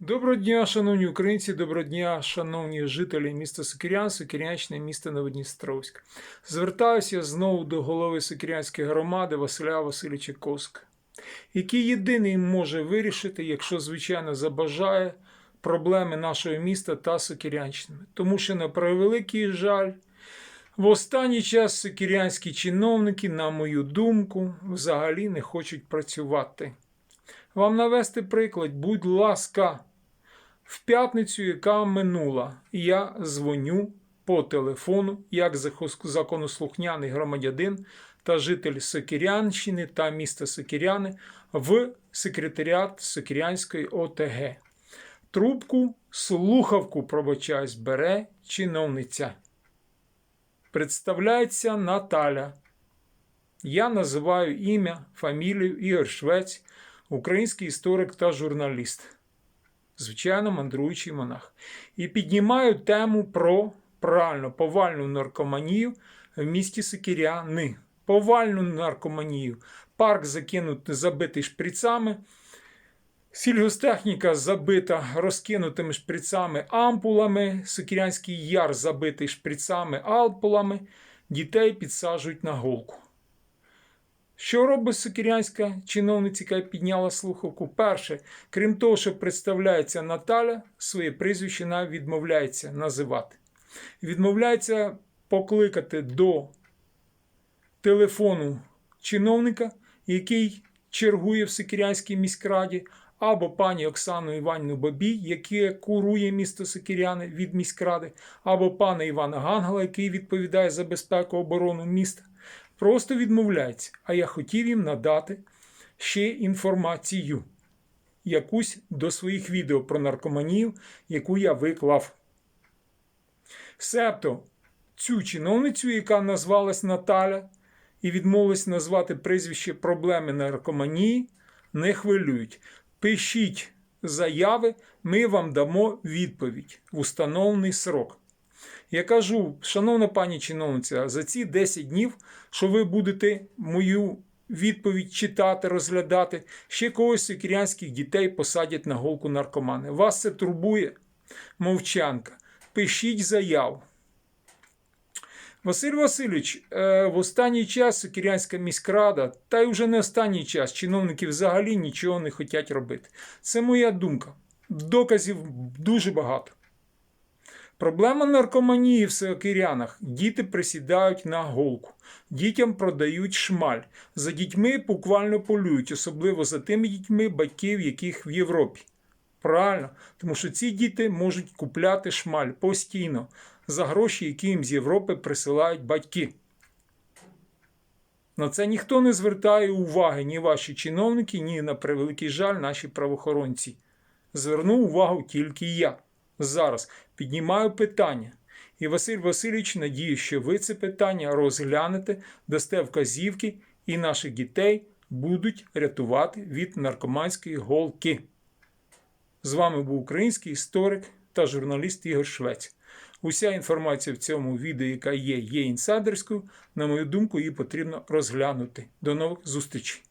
Доброго дня, шановні українці, доброго дня, шановні жителі міста Сокирян, Сокирянщини, міста Новодністровськ. Звертаюся знову до голови Сокирянської громади Василя Васильовича Коска, який єдиний може вирішити, якщо, звичайно, забажає проблеми нашого міста та Сокирянщини. Тому що, на превеликий жаль, в останній час сокирянські чиновники, на мою думку, взагалі не хочуть працювати. Вам навести приклад, будь ласка, в п'ятницю, яка минула, я дзвоню по телефону як законослухняний громадянин та житель Сокирянщини та міста Сокиряни в секретаріат Сокирянської ОТГ. Трубку, слухавку, пробачаюсь, бере чиновниця. Представляється Наталя. Я називаю ім'я, фамілію Ігор Швець, український історик та журналіст, звичайно, мандруючий монах. І піднімаю тему про правильно повальну наркоманію в місті Сикіряни. Повальну наркоманію. Парк закинутий, забитий шприцами. Сільгостехніка забита розкинутими шприцами ампулами, Сокірянський яр забитий шприцами ампулами, дітей підсаджують на голку. Що робить сокирянська чиновниця, яка підняла слухавку? Перше, крім того, що представляється Наталя, своє прізвище навіть відмовляється називати. Відмовляється покликати до телефону чиновника, який чергує в Сокирянській міськраді, або пані Оксану Іванівну Бабій, яка курує місто Сокиряни від міськради, або пана Івана Гангела, який відповідає за безпеку оборону міста просто відмовляється. А я хотів їм надати ще інформацію, якусь до своїх відео про наркоманію, яку я виклав. Себто цю чиновницю, яка назвалась Наталя, і відмовилась назвати прізвище проблеми наркоманії, не хвилюють. Пишіть заяви, ми вам дамо відповідь в установлений срок. Я кажу, шановна пані чиновниця, за ці 10 днів, що ви будете мою відповідь читати, розглядати, ще когось з сокірянських дітей посадять на голку наркомани. Вас це турбує? Мовчанка. Пишіть заяву. Василь Васильович, е, в останній час Сокірянська міськрада, та й вже не останній час, чиновники взагалі нічого не хочуть робити. Це моя думка. Доказів дуже багато. Проблема наркоманії в Сокирянах. Діти присідають на голку. Дітям продають шмаль. За дітьми буквально полюють, особливо за тими дітьми, батьків, яких в Європі. Правильно, тому що ці діти можуть купляти шмаль постійно за гроші, які їм з Європи присилають батьки. На це ніхто не звертає уваги, ні ваші чиновники, ні на превеликий жаль, наші правоохоронці. Звернув увагу тільки я зараз піднімаю питання. І Василь Васильович надію, що ви це питання розглянете, дасте вказівки, і наших дітей будуть рятувати від наркоманської голки. З вами був український історик та журналіст Ігор Швець. Уся інформація в цьому відео, яка є, є інсайдерською. На мою думку, її потрібно розглянути. До нових зустрічей!